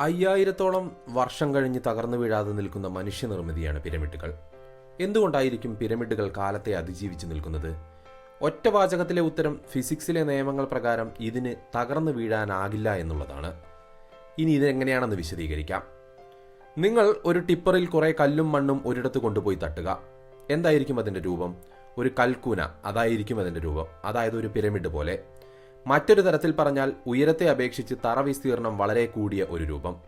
അയ്യായിരത്തോളം വർഷം കഴിഞ്ഞ് തകർന്നു വീഴാതെ നിൽക്കുന്ന മനുഷ്യനിർമ്മിതിയാണ് പിരമിഡുകൾ. എന്തുകൊണ്ടായിരിക്കും പിരമിഡുകൾ കാലത്തെ അതിജീവിച്ച് നിൽക്കുന്നത്? ഒറ്റവാചകത്തിലെ ഉത്തരം ഫിസിക്സിലെ നിയമങ്ങൾ പ്രകാരം ഇതിന് തകർന്നു വീഴാനാകില്ല എന്നുള്ളതാണ്. ഇനി ഇതെങ്ങനെയാണെന്ന് വിശദീകരിക്കാം. നിങ്ങൾ ഒരു ടിപ്പറിൽ കുറേ കല്ലും മണ്ണും ഒരിടത്ത് കൊണ്ടുപോയി തട്ടുക. എന്തായിരിക്കും അതിന്റെ രൂപം? ഒരു കൽക്കൂന അതായിരിക്കും അതിന്റെ രൂപം. അതായത് ഒരു പിരമിഡ് പോലെ. മറ്റൊരു തരത്തിൽ പറഞ്ഞാൽ ഉയരത്തെ അപേക്ഷിച്ച് തറ വിസ്തീർണം വളരെ കൂടിയ ഒരു രൂപം.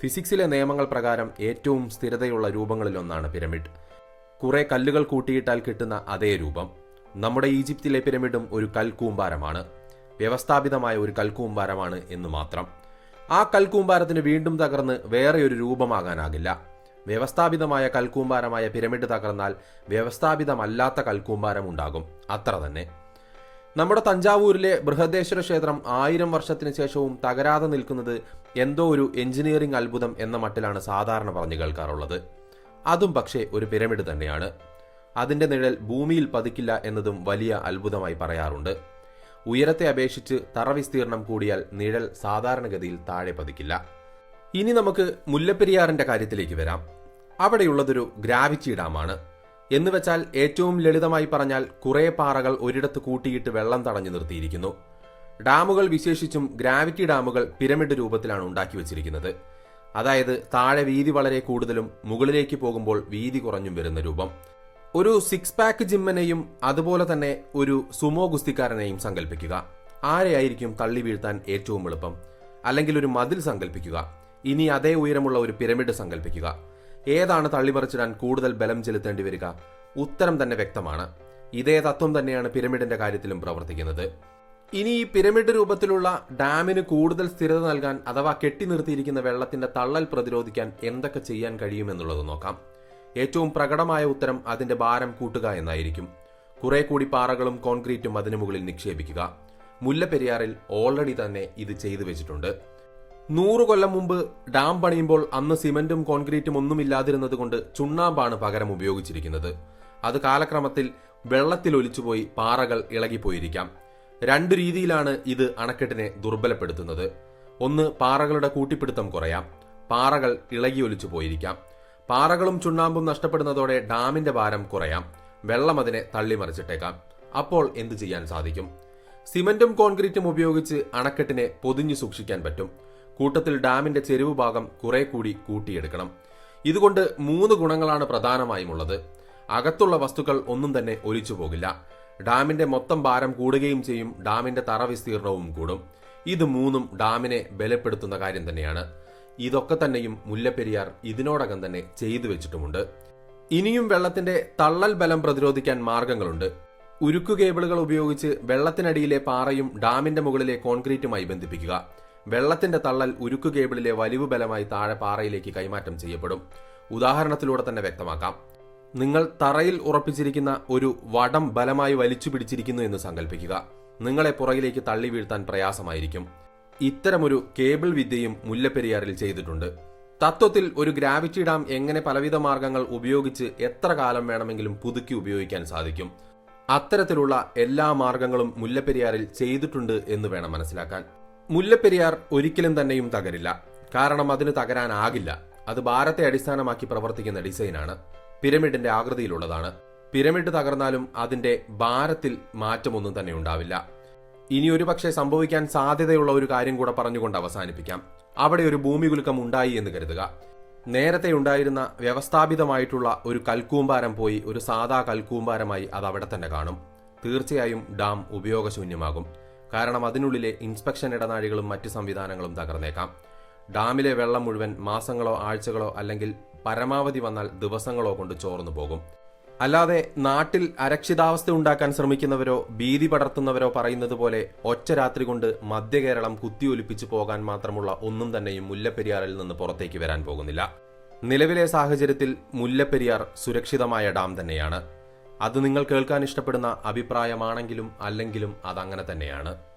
ഫിസിക്സിലെ നിയമങ്ങൾ പ്രകാരം ഏറ്റവും സ്ഥിരതയുള്ള രൂപങ്ങളിലൊന്നാണ് പിരമിഡ്. കുറെ കല്ലുകൾ കൂട്ടിയിട്ടാൽ കിട്ടുന്ന അതേ രൂപം. നമ്മുടെ ഈജിപ്തിലെ പിരമിഡും ഒരു കൽക്കൂമ്പാരമാണ്. വ്യവസ്ഥാപിതമായ ഒരു കൽക്കൂമ്പാരമാണ് എന്ന് മാത്രം. ആ കൽക്കൂമ്പാരത്തിന് വീണ്ടും തകർന്ന് വേറെ ഒരു രൂപമാകാനാകില്ല. വ്യവസ്ഥാപിതമായ കൽക്കൂമ്പാരമായ പിരമിഡ് തകർന്നാൽ വ്യവസ്ഥാപിതമല്ലാത്ത കൽക്കൂമ്പാരം ഉണ്ടാകും. അത്ര തന്നെ. നമ്മുടെ തഞ്ചാവൂരിലെ ബൃഹദേശ്വര ക്ഷേത്രം ആയിരം വർഷത്തിന് ശേഷവും തകരാതെ നിൽക്കുന്നത് എന്തോ ഒരു എഞ്ചിനീയറിംഗ് അത്ഭുതം എന്ന മട്ടിലാണ് സാധാരണ പറഞ്ഞു കേൾക്കാറുള്ളത്. അതും പക്ഷേ ഒരു പിരമിഡ് തന്നെയാണ്. അതിന്റെ നിഴൽ ഭൂമിയിൽ പതിക്കില്ല എന്നതും വലിയ അത്ഭുതമായി പറയാറുണ്ട്. ഉയരത്തെ അപേക്ഷിച്ച് തറ വിസ്തീർണം കൂടിയാൽ നിഴൽ സാധാരണഗതിയിൽ താഴെ പതിക്കില്ല. ഇനി നമുക്ക് മുല്ലപ്പെരിയാറിന്റെ കാര്യത്തിലേക്ക് വരാം. അവിടെയുള്ളതൊരു ഗ്രാവിറ്റി ഡാമാണ്. എന്ന് വെച്ചാൽ ഏറ്റവും ലളിതമായി പറഞ്ഞാൽ കുറേ പാറകൾ ഒരിടത്ത് കൂട്ടിയിട്ട് വെള്ളം തടഞ്ഞു നിർത്തിയിരിക്കുന്നു. ഡാമുകൾ വിശേഷിച്ചും ഗ്രാവിറ്റി ഡാമുകൾ പിരമിഡ് രൂപത്തിലാണ് ഉണ്ടാക്കി വച്ചിരിക്കുന്നത്. അതായത് താഴെ വീതി വളരെ കൂടുതലും മുകളിലേക്ക് പോകുമ്പോൾ വീതി കുറഞ്ഞും വരുന്ന രൂപം. ഒരു സിക്സ് പാക്ക് ജിമ്മനെയും അതുപോലെ തന്നെ ഒരു സുമോ ഗുസ്തിക്കാരനെയും സങ്കല്പിക്കുക ആരെയായിരിക്കും തള്ളി വീഴ്ത്താൻ ഏറ്റവും എളുപ്പം? അല്ലെങ്കിൽ ഒരു മതിൽ സങ്കല്പിക്കുക ഇനി അതേ ഉയരമുള്ള ഒരു പിരമിഡ് സങ്കല്പിക്കുക ഏതാണ് തള്ളിമറിച്ചിടാൻ കൂടുതൽ ബലം ചെലുത്തേണ്ടി വരിക? ഉത്തരം തന്നെ വ്യക്തമാണ്. ഇതേ തത്വം തന്നെയാണ് പിരമിഡിന്റെ കാര്യത്തിലും പ്രവർത്തിക്കുന്നത്. ഇനി ഈ പിരമിഡ് രൂപത്തിലുള്ള ഡാമിന് കൂടുതൽ സ്ഥിരത നൽകാൻ അഥവാ കെട്ടി നിർത്തിയിരിക്കുന്ന വെള്ളത്തിന്റെ തള്ളൽ പ്രതിരോധിക്കാൻ എന്തൊക്കെ ചെയ്യാൻ കഴിയുമെന്നുള്ളത് നോക്കാം. ഏറ്റവും പ്രകടമായ ഉത്തരം അതിന്റെ ഭാരം കൂട്ടുക എന്നായിരിക്കും. കുറെ കൂടി പാറകളും കോൺക്രീറ്റും അതിനു മുകളിൽ നിക്ഷേപിക്കുക. മുല്ലപ്പെരിയാറിൽ ഓൾറെഡി തന്നെ ഇത് ചെയ്തു വെച്ചിട്ടുണ്ട്. നൂറ് കൊല്ലം മുമ്പ് ഡാം പണിയുമ്പോൾ അന്ന് സിമന്റും കോൺക്രീറ്റും ഒന്നും ഇല്ലാതിരുന്നത് കൊണ്ട് ചുണ്ണാമ്പാണ് പകരം ഉപയോഗിച്ചിരിക്കുന്നത്. അത് കാലക്രമത്തിൽ വെള്ളത്തിൽ ഒലിച്ചുപോയി പാറകൾ ഇളകിപ്പോയിരിക്കാം. രണ്ടു രീതിയിലാണ് ഇത് അണക്കെട്ടിനെ ദുർബലപ്പെടുത്തുന്നത്. ഒന്ന് പാറകളുടെ കൂട്ടിപ്പിടുത്തം കുറയാം. പാറകൾ ഇളകി ഒലിച്ചു പോയിരിക്കാം പാറകളും ചുണ്ണാമ്പും നഷ്ടപ്പെടുന്നതോടെ ഡാമിന്റെ ഭാരം കുറയാം. വെള്ളം അതിനെ തള്ളിമറിച്ചിട്ടേക്കാം. അപ്പോൾ എന്തു ചെയ്യാൻ സാധിക്കും? സിമന്റും കോൺക്രീറ്റും ഉപയോഗിച്ച് അണക്കെട്ടിനെ പൊതിഞ്ഞു സൂക്ഷിക്കാൻ പറ്റും. കൂട്ടത്തിൽ ഡാമിന്റെ ചെരുവ് ഭാഗം കുറെ കൂടി കൂട്ടിയെടുക്കണം. ഇതുകൊണ്ട് മൂന്ന് ഗുണങ്ങളാണ് പ്രധാനമായും ഉള്ളത്. അകത്തുള്ള വസ്തുക്കൾ ഒന്നും തന്നെ ഒലിച്ചു പോകില്ല. ഡാമിന്റെ മൊത്തം ഭാരം കൂടുകയും ചെയ്യും ഡാമിന്റെ തറ വിസ്തീർണവും കൂടും. ഇത് മൂന്നും ഡാമിനെ ബലപ്പെടുത്തുന്ന കാര്യം തന്നെയാണ്. ഇതൊക്കെ തന്നെയും മുല്ലപ്പെരിയാർ ഇതിനോടകം തന്നെ ചെയ്തു വെച്ചിട്ടുമുണ്ട്. ഇനിയും വെള്ളത്തിന്റെ തള്ളൽ ബലം പ്രതിരോധിക്കാൻ മാർഗങ്ങളുണ്ട്. ഉരുക്കു കേബിളുകൾ ഉപയോഗിച്ച് വെള്ളത്തിനടിയിലെ പാറയും ഡാമിന്റെ മുകളിലെ കോൺക്രീറ്റുമായി ബന്ധിപ്പിക്കുക. വെള്ളത്തിന്റെ തള്ളൽ ഉരുക്കു കേബിളിലെ വലിവ് ബലമായി താഴെ പാറയിലേക്ക് കൈമാറ്റം ചെയ്യപ്പെടും. ഉദാഹരണത്തിലൂടെ തന്നെ വ്യക്തമാക്കാം. നിങ്ങൾ തറയിൽ ഉറപ്പിച്ചിരിക്കുന്ന ഒരു വടം ബലമായി വലിച്ചു പിടിച്ചിരിക്കുന്നു എന്ന് സങ്കല്പിക്കുക നിങ്ങളെ പുറകിലേക്ക് തള്ളി വീഴ്ത്താൻ പ്രയാസമായിരിക്കും. ഇത്തരമൊരു കേബിൾ വിദ്യയും മുല്ലപ്പെരിയാറിൽ ചെയ്തിട്ടുണ്ട്. തത്വത്തിൽ ഒരു ഗ്രാവിറ്റി ഡാം എങ്ങനെ പലവിധ മാർഗങ്ങൾ ഉപയോഗിച്ച് എത്ര കാലം വേണമെങ്കിലും പുതുക്കി ഉപയോഗിക്കാൻ സാധിക്കും. അത്തരത്തിലുള്ള എല്ലാ മാർഗങ്ങളും മുല്ലപ്പെരിയാറിൽ ചെയ്തിട്ടുണ്ട് എന്ന് വേണം മനസ്സിലാക്കാൻ. മുല്ലപ്പെരിയാർ ഒരിക്കലും തന്നെയും തകരില്ല. കാരണം അതിന് തകരാനാകില്ല. അത് ഭാരത്തെ അടിസ്ഥാനമാക്കി പ്രവർത്തിക്കുന്ന ഡിസൈനാണ്. പിരമിഡിന്റെ ആകൃതിയിലുള്ളതാണ്. പിരമിഡ് തകർന്നാലും അതിന്റെ ഭാരത്തിൽ മാറ്റമൊന്നും തന്നെ ഉണ്ടാവില്ല. ഇനി ഒരു പക്ഷേ സംഭവിക്കാൻ സാധ്യതയുള്ള ഒരു കാര്യം കൂടെ പറഞ്ഞുകൊണ്ട് അവസാനിപ്പിക്കാം. അവിടെ ഒരു ഭൂമികുലുക്കം ഉണ്ടായി എന്ന് കരുതുക. നേരത്തെ ഉണ്ടായിരുന്ന വ്യവസ്ഥാപിതമായിട്ടുള്ള ഒരു കൽക്കൂമ്പാരം പോയി ഒരു സാധാ കൽക്കൂമ്പാരമായി അത് അവിടെ തന്നെ കാണും. തീർച്ചയായും ഡാം ഉപയോഗശൂന്യമാകും. കാരണം അതിനുള്ളിലെ ഇൻസ്പെക്ഷൻ ഇടനാഴികളും മറ്റ് സംവിധാനങ്ങളും തകർന്നേക്കാം. ഡാമിലെ വെള്ളം മുഴുവൻ മാസങ്ങളോ ആഴ്ചകളോ അല്ലെങ്കിൽ പരമാവധി വന്നാൽ ദിവസങ്ങളോ കൊണ്ട് ചോർന്നു പോകും. അല്ലാതെ നാട്ടിൽ അരക്ഷിതാവസ്ഥ ഉണ്ടാക്കാൻ ശ്രമിക്കുന്നവരോ ഭീതി പടർത്തുന്നവരോ പറയുന്നത് പോലെ ഒറ്റ രാത്രി കൊണ്ട് മധ്യകേരളം കുത്തിയൊലിപ്പിച്ചു പോകാൻ മാത്രമുള്ള ഒന്നും തന്നെയും മുല്ലപ്പെരിയാറിൽ നിന്ന് പുറത്തേക്ക് വരാൻ പോകുന്നില്ല. നിലവിലെ സാഹചര്യത്തിൽ മുല്ലപ്പെരിയാർ സുരക്ഷിതമായ ഡാം തന്നെയാണ്. അത് നിങ്ങൾ കേൾക്കാൻ ഇഷ്ടപ്പെടുന്ന അഭിപ്രായമാണെങ്കിലും അല്ലെങ്കിലും അതങ്ങനെ തന്നെയാണ്.